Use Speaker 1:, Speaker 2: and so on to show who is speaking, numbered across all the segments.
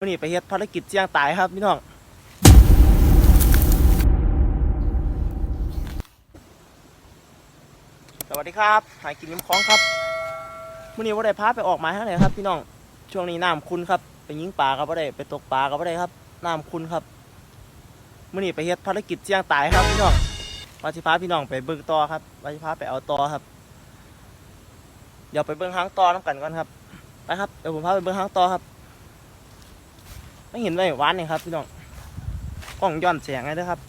Speaker 1: วันนี้ไปเฮ็ดภารกิจเสี่ยงตายครับพี่น้อง สวัสดีครับ หายกินน้ำคล้องครับวันนี้ว่าได้พาไปออกหมายทางไหนครับ พี่น้อง ช่วงนี้น้ำคุณครับ ไปยิงปลาก็บ่ได้ไปตกปลาก็บ่ได้ครับ น้ำคุณครับวันนี้ไปเฮ็ดภารกิจเสี่ยงตายครับพี่น้องว่าสิพาพี่น้องไปเบิ่งต่อครับว่าสิพาไปเอาต่อครับ เดี๋ยวไปเบิ่งหางต่อน้ำกันก่อนครับ ไปครับ เดี๋ยวผมพาไปเบิ่งหางต่อครับ ไม่เห็นเลยหวานนี่ครับพี่น้องกล้องย้อนแสงไงเด้อครับ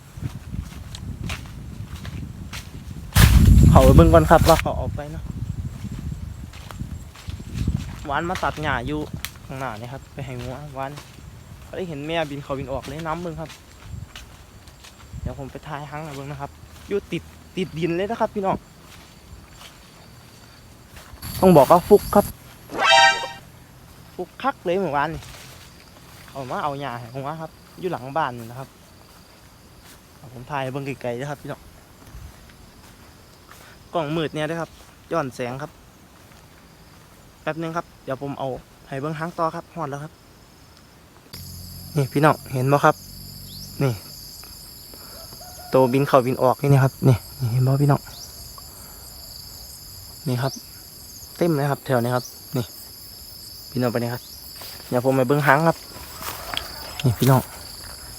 Speaker 1: เขาเบิ่งก่อนครับว่าเขาออกไปเนาะหวานมาตัดหญ้าอยู่ข้างหน้านี่ครับ ไปให้งัวหวานเขาได้เห็นแม่บินเขาบินออกเลยน้ำเบิ่งครับ เดี๋ยวผมไปทายหางหน่อยเบิ่งนะครับอยู่ติดติดดินเลยนะครับพี่น้องต้องบอกว่าฟุกครับ ฟุกคักเลยเหมือนวานนี่ เอามาเอาหญ้าให้ผมว่าครับ อยู่หลังบ้านนี่นะครับผมถ่ายเบิ่งไกลๆนะครับพี่น้องกล้องมืดเนี่ยด้วยครับย้อนแสงครับ แป๊บนึงครับ เดี๋ยวผมเอาให้เบิ่งหางต่อครับหอดแล้วครับ นี่พี่น้องเห็นบ่ครับ นี่โตวบินเข้าบินออกนี่นะครับนี่นเห็นบ่พี่น้องนี่ครับ เต็มเลยครับแถวนี้ครับ นี่พี่น้องไปนี่ครับเดี๋ยวผมไปเบิ้องหางครับ นี่พี่น้อง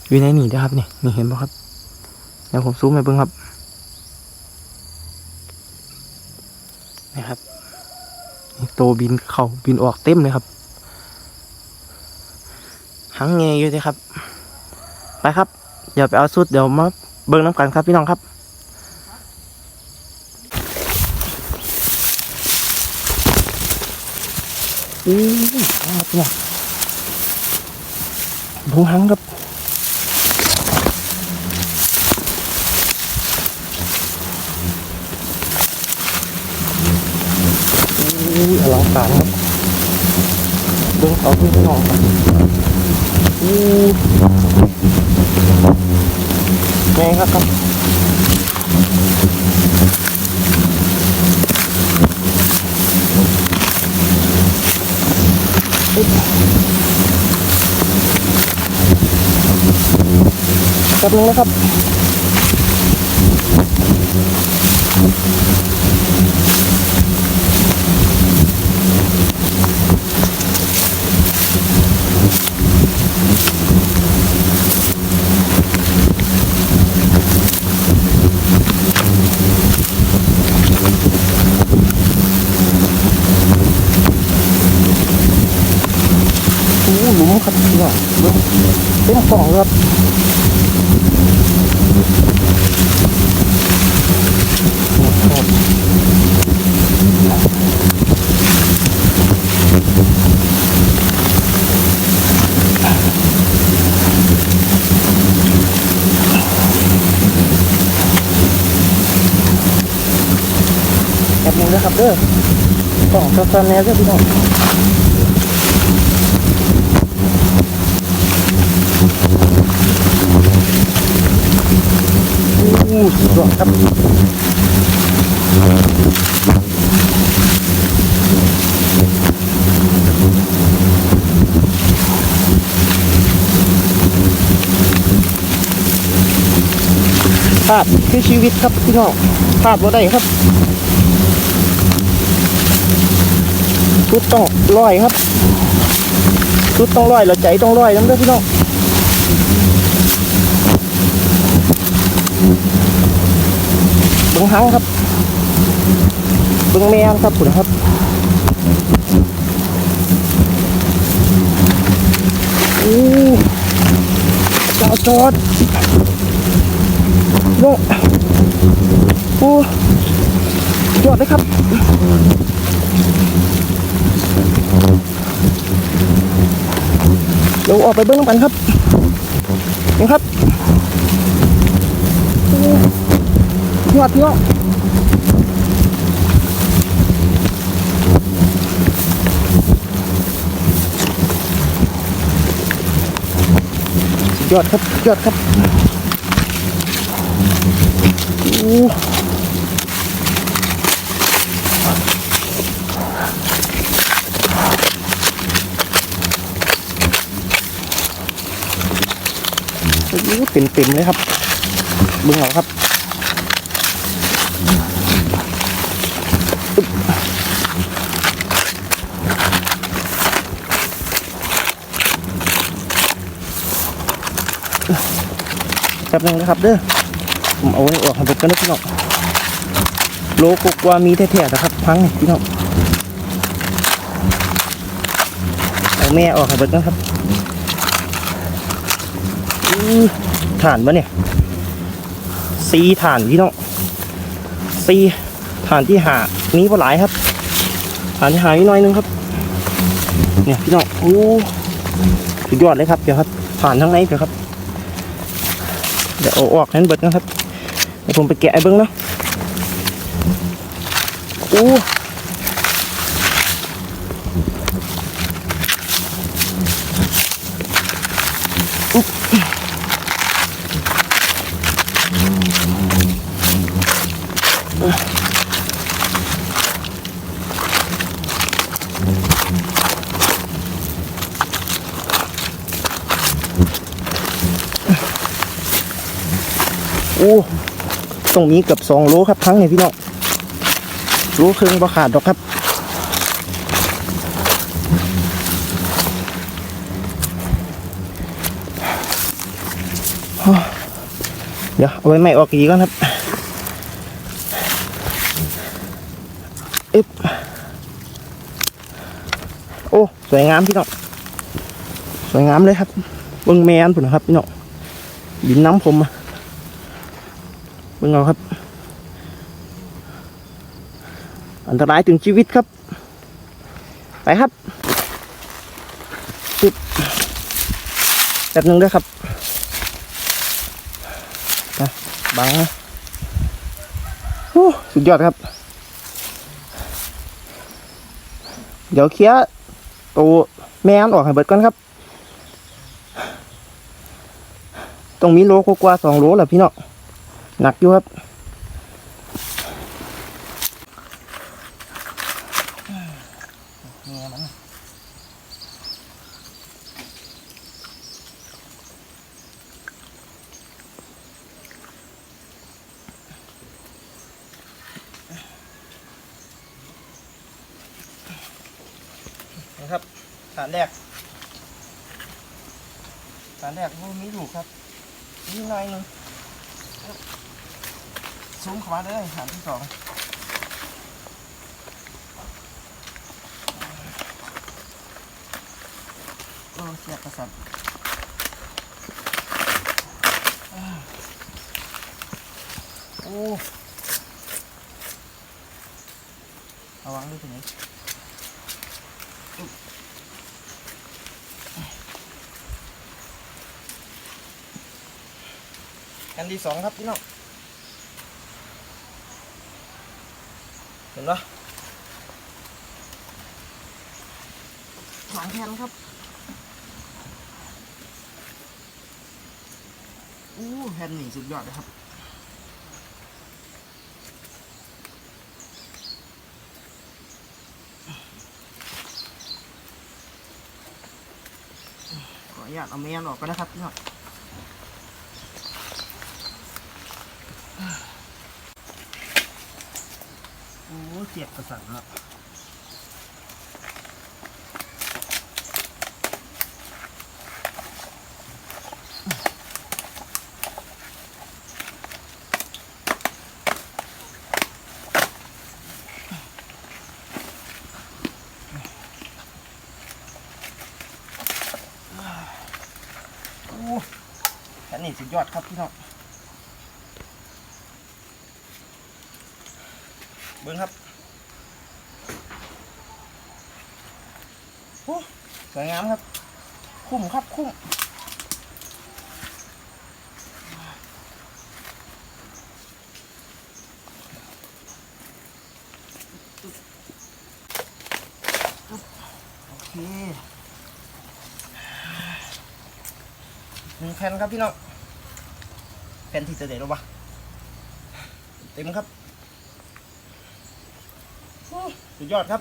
Speaker 1: อยู่ในนี่นะครับนี่นี่เห็นป่ะครับเดี๋ยวผมซูมไปเบิ้งครับนี่ครับนี่โตบินเข่าบินออกเต็มเลยครับหางเงยอยู่เลยครับ ไปครับเดี๋ยวไปเอาสุดเดี๋ยวมาเบิ้งน้ำกันครับพี่น้องครับอู้ยครับพี่น้อง บูหังครับอุ้ยอลังการครับเบิ้งเอาขึ้นนอนครับอู้ไงครับครับ แป๊บนึงนะครับชูหลุมครับพี่น้องเต็มกล่องครับ แป๊บบนึงนะครับเด้อกล่องสั้นแน่เด้อพี่น้องอู้สุดยอดครับ ภาพคือชีวิตครับพี่น้องภาพว่าได้ครับชุดต้องร้อยครับชุดต้องร้อยแล้วใจต้องร้อยน้ำเด้อพี่น้องบิ้งหังครับ เบิ้งแมงครับคุณครับโอ้จอดจอดโน่โอ้ยอดเลยครับเดี๋ยวออกไปเบิ้งน้ำกันครับนี่ครับยอดพี่น้อง ยอดครับยอดครับโอ้เต็มเต็มเลยครับเบื้องเอาครับ แป๊บนึงนะครับเด้อผมเอาไว้ออกให้เบิดกันนะพี่น้องโลกกว่ามีแท้ๆนะครับพังนี่พี่น้องเอาแม่ออกให้เบิดนะครับฐานปะเนี่ยซีฐานพี่น้องซีฐานที่หานี้พอหลายครับฐานที่หานิดหน่อยนึงครับ เนี่ยพี่น้องโอ้สุดยอดเลยครับเดี๋ยวครับฐานทั้งในเดี๋ยวครับ เดี๋ยวเอาออกนั้นเบิดนะครับเดี๋ยวผมไปแกะไอ้เบิ้งเนาะอู้ ตรงนี้เกือบสองโลครับทั้งเนี่ยพี่น้องโลครึ่งบ่ขาดดอกครับเดี๋ยวเอาไว้ไม่ออกอีกก่อนครับอึ๊บโอ้สวยงามพี่น้องสวยงามเลยครับเบิ้งแมนผุนนะครับพี่น้องบินน้ำผมอะ เบิ้งเอาครับ อันตรายถึงชีวิตครับ ไปครับจุดแบบนึงด้วยครับบังนะโอ้สุดยอดครับ เดี๋ยวเคลียตัวแม่อันออกให้เบิดก่อนครับ ตรงมีโลกว่าสองโลแหละพี่เนาะ หนักอยู่ครับนะครับฐานแรกฐานแรกพวกนี้อยู่ครับนี่หน่อยหนึ่ง ซูมเข้ามาเลยฐานที่สองโอ้เสียบประสาทอ่าโอ้ระวังด้วยตรงนี้อันที่สองครับพี่น้อง เห็นปะสองแผ่นครับ อู้แผ่นนี่สุดยอดเลยครับขออนุญาตเอาแมนออกก่อนนะครับพี่น้อง โอ้เจ็บประสาทล้วโอ้แค่นี้สุดยอดครับพี่น้อง บิ้งครับโอ้สวยงามครับ คุ้มครับคุ้มโอเคหนึ่งแผ่นครับพี่น้องแผ่นที่จะเด็ดหรอวะเต็มครับ โอ้ สุดยอดครับ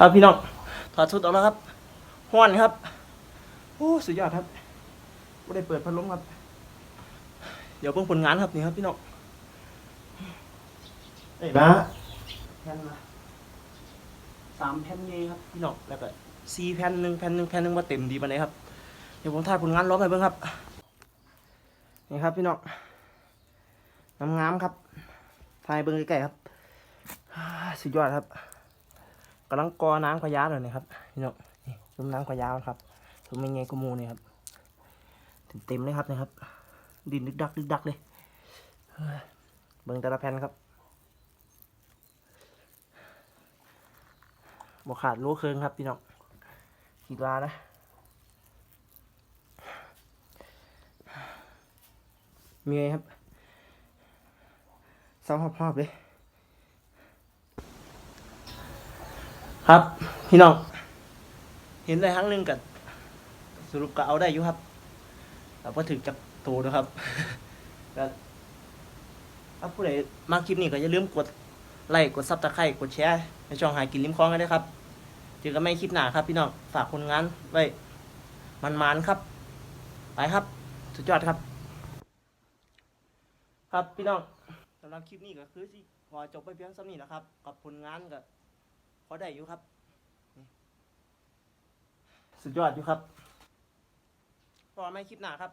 Speaker 1: ครับพี่น้องถอดชุดออกแล้วครับห้อนครับโอ้สุดยอดครับไม่ได้เปิดพัดลมครับ เดี๋ยวเพิ่งผลงานครับนี่ครับพี่น้องเอ้ยนะแผ่นมาสามแผ่นเงครับพี่น้องแล้วก็สี่แผ่นหนึ่งแผ่นหนึ่งแผ่นหนึ่งมาเต็มดีปานไหนครับ เดี๋ยวผมถ่ายผลงานล้อมไปเบิ่งครับนี่ครับพี่น้องงามๆครับถ่ายเบิ่งใกล้ๆครับอ่าสุดยอดครับ กำลังกอน้ำขยะเลยนะครับพี่น้องนี่ซุ้มน้ำขยะครับซุ้มยังไงก็มูนี่ครับเต็มๆเลยครับนะครับ ดินดึกดักดึกดักเลยเบิ่งแต่ละแผ่นครับบอขาดรู้เคืองครับพี่น้องคิดว่านะมีไงครับเศร้าหอบๆเลย ครับ พี่น้อง เห็นได้ครั้งหนึ่งกันสรุปก็เอาได้อยู่ครับแต่พอถึงกับโตนะครับก็ถ้าผู้ใดมาคลิปนี้ก็อย่าลืมกดไลค์กดซับตะไคร่กดแชร์ในช่องหายกินริมคลองกันด้วยครับเจอกันไม่คลิปหน้าครับ พี่น้องฝากคนงานไว้มันๆครับ ไปครับ สุดยอดครับ ครับพี่น้องสำหรับคลิปนี้ก็คือสิขอจบไปเพียงสำนี้นะครับ กับผลงานกับ พอได้อยู่ครับนี่สุดยอดอยู่ครับพอไม่คลิปหนาครับ